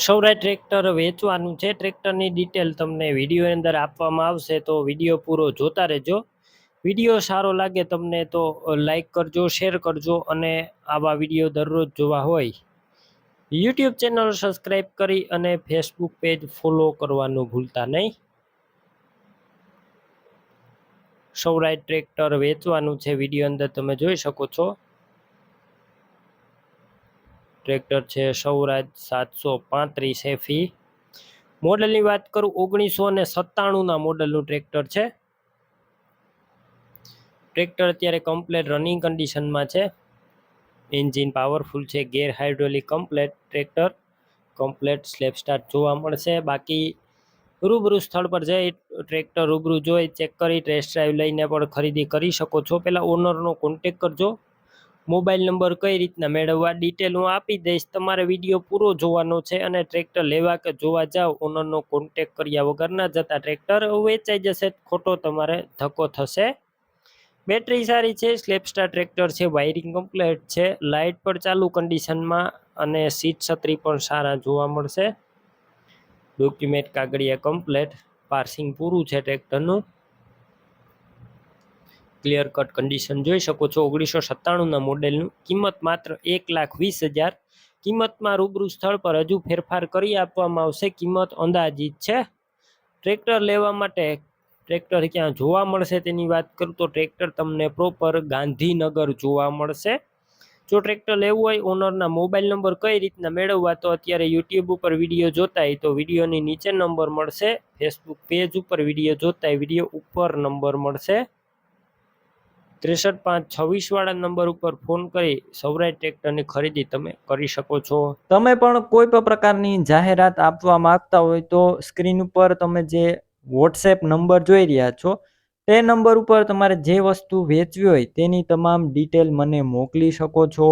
સૌરાય tractor વેચવાનું છે. ટ્રેક્ટરની ડિટેલ તમને વીડિયો અંદર આપવામાં આવશે. તો વીડિયો પૂરો જોતા રહેજો. વીડિયો સારો લાગે તમને તો લાઈક કરજો શેર કરજો અને આવા વીડિયો દરરોજ જોવા હોય. યુટ્યુબ ચેનલ સબસ્ક્રાઈબ કરી અને ફેસબુક પેજ ફોલો કરવાનું ભૂલતા નહીં. સૌરાય ટ્રેક્ટર વેચવાનું છે. વીડિયો અંદર તમે જોઈ શકો છો. ટ્રેક્ટર છે સૌરાજ સાતસો પાંત્રીસ એફી મોડલની વાત કરું ઓગણીસો ને સત્તાણુંના મોડલનું ટ્રેક્ટર છે. ટ્રેક્ટર અત્યારે કમ્પ્લેટ રનિંગ કન્ડિશનમાં છે. એન્જિન પાવરફુલ છે, gear hydraulic complete tractor, complete self start જોવા મળશે. બાકી રૂબરૂ સ્થળ પર જઈ ટ્રેક્ટર રૂબરૂ જોઈ ચેક કરી, ટેસ્ટ ડ્રાઈવ લઈને પણ ખરીદી કરી શકો છો. પહેલાં ઓનરનો કોન્ટેક કરજો. મોબાઈલ નંબર કઈ રીતના મેળવવા ડિટેલ હું આપી દઈશ. તમારે વીડિયો પૂરો જોવાનો છે અને ટ્રેક્ટર લેવા કે જોવા જાઓ ઓનરનો કોન્ટેક કર્યા વગર ના જતા ટ્રેક્ટર વેચાઈ જશે, ખોટો તમારે ધક્કો થશે. બેટરી સારી છે સ્લેપસ્ટાર ટ્રેક્ટર છે વાયરિંગ કમ્પ્લેટ છે લાઇટ પણ ચાલુ કન્ડિશનમાં અને સીટ છત્રી પણ સારા જોવા મળશે. ડોક્યુમેન્ટ કાગળિયા કમ્પ્લેટ પાર્સિંગ પૂરું છે ટ્રેક્ટરનું ક્લિયર કટ કન્ડિશન જોઈ શકો છો. ઓગણીસો સત્તાણુંના મોડેલનું કિંમત માત્ર એક લાખ વીસ હજાર. કિંમતમાં રૂબરૂ સ્થળ પર હજુ ફેરફાર કરી આપવામાં આવશે. કિંમત અંદાજિત છે. ટ્રેક્ટર લેવા માટે ટ્રેક્ટર ક્યાં જોવા મળશે તેની વાત કરું તો ટ્રેક્ટર તમને પ્રોપર ગાંધીનગર જોવા મળશે. જો ટ્રેક્ટર લેવું હોય ઓનરના મોબાઈલ નંબર કઈ રીતના મેળવવા તો અત્યારે યુટ્યુબ ઉપર વીડિયો જોતા હોય તો વિડીયોની નીચે નંબર મળશે. ફેસબુક પેજ ઉપર વીડિયો જોતા વીડિયો ઉપર નંબર મળશે. ત્રેસઠ પાંચ છવ્વીસ વાળા નંબર ઉપર ફોન કરી સૌરાઈ ટ્રેક્ટરની ખરીદી તમે કરી શકો છો. તમે પણ કોઈ પણ પ્રકારની જાહેરાત આપવા માંગતા હોય તો સ્ક્રીન ઉપર તમે જે વોટ્સએપ નંબર જોઈ રહ્યા છો, તે નંબર ઉપર તમારે જે વસ્તુ વેચવી હોય તેની તમામ ડિટેલ મને મોકલી શકો છો.